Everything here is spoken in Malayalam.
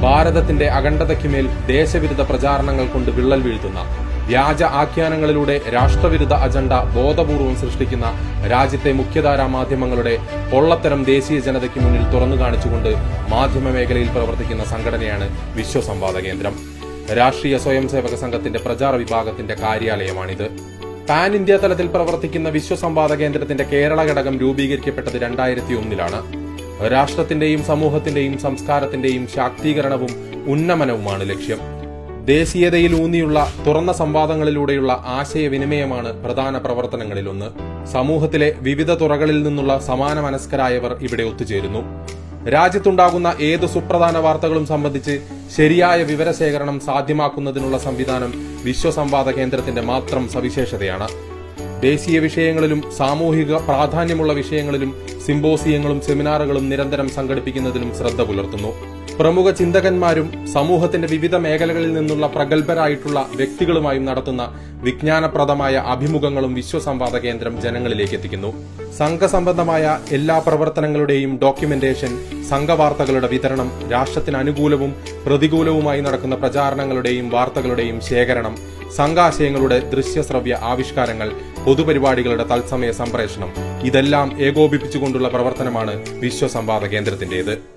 ഭാരതത്തിന്റെ അഖണ്ഡതയ്ക്കുമേൽ ദേശവിരുദ്ധ പ്രചാരണങ്ങൾ കൊണ്ട് വിള്ളൽ വീഴ്ത്തുന്ന വ്യാജ ആഖ്യാനങ്ങളിലൂടെ രാഷ്ട്രവിരുദ്ധ അജണ്ട ബോധപൂർവം സൃഷ്ടിക്കുന്ന രാജ്യത്തെ മുഖ്യധാരാ മാധ്യമങ്ങളുടെ പൊള്ളത്തരം ദേശീയ ജനതയ്ക്ക് മുന്നിൽ തുറന്നു കാണിച്ചുകൊണ്ട് മാധ്യമ മേഖലയിൽ പ്രവർത്തിക്കുന്ന സംഘടനയാണ് വിശ്വസംവാദ കേന്ദ്രം. രാഷ്ട്രീയ സ്വയംസേവക സംഘത്തിന്റെ പ്രചാര വിഭാഗത്തിന്റെ കാര്യാലയമാണിത്. പാൻ ഇന്ത്യ തലത്തിൽ പ്രവർത്തിക്കുന്ന വിശ്വസംവാദ കേന്ദ്രത്തിന്റെ കേരള ഘടകം രൂപീകരിക്കപ്പെട്ടത് രണ്ടായിരത്തി ഒന്നിലാണ്. രാഷ്ട്രത്തിന്റെയും സമൂഹത്തിന്റെയും സംസ്കാരത്തിന്റെയും ശാക്തീകരണവും ഉന്നമനവുമാണ് ലക്ഷ്യം. ദേശീയതയിൽ ഊന്നിയുള്ള തുറന്ന സംവാദങ്ങളിലൂടെയുള്ള ആശയവിനിമയമാണ് പ്രധാന പ്രവർത്തനങ്ങളിലൊന്ന്. സമൂഹത്തിലെ വിവിധ തുറകളിൽ നിന്നുള്ള സമാന മനസ്കരായവർ ഇവിടെ ഒത്തുചേരുന്നു. രാജ്യത്തുണ്ടാകുന്ന ഏത് സുപ്രധാന വാർത്തകളും സംബന്ധിച്ച് ശരിയായ വിവരശേഖരണം സാധ്യമാക്കുന്നതിനുള്ള സംവിധാനം വിശ്വസംവാദ കേന്ദ്രത്തിന്റെ മാത്രം സവിശേഷതയാണ്. ദേശീയ വിഷയങ്ങളിലും സാമൂഹിക പ്രാധാന്യമുള്ള വിഷയങ്ങളിലും സിംബോസിയങ്ങളും സെമിനാറുകളും നിരന്തരം സംഘടിപ്പിക്കുന്നതിലും ശ്രദ്ധ പുലർത്തുന്നു. പ്രമുഖ ചിന്തകന്മാരും സമൂഹത്തിന്റെ വിവിധ മേഖലകളിൽ നിന്നുള്ള പ്രഗത്ഭരായിട്ടുള്ള വ്യക്തികളുമായും നടത്തുന്ന വിജ്ഞാനപ്രദമായ അഭിമുഖങ്ങളും വിശ്വസംവാദ കേന്ദ്രം ജനങ്ങളിലേക്ക് എത്തിക്കുന്നു. സംഘസംബന്ധമായ എല്ലാ പ്രവർത്തനങ്ങളുടെയും ഡോക്യുമെന്റേഷൻ സംഘവാർത്തകളുടെ വിതരണം രാഷ്ട്രത്തിന് അനുകൂലവും പ്രതികൂലവുമായി നടക്കുന്ന പ്രചാരണങ്ങളുടെയും വാർത്തകളുടെയും ശേഖരണം സംഘാശയങ്ങളുടെ ദൃശ്യശ്രവ്യ ആവിഷ്കാരങ്ങൾ പൊതുപരിപാടികളുടെ തത്സമയ സംപ്രേഷണം ഇതെല്ലാം ഏകോപിപ്പിച്ചുകൊണ്ടുള്ള പ്രവർത്തനമാണ് വിശ്വസംവാദ കേന്ദ്രത്തിന്റേത്.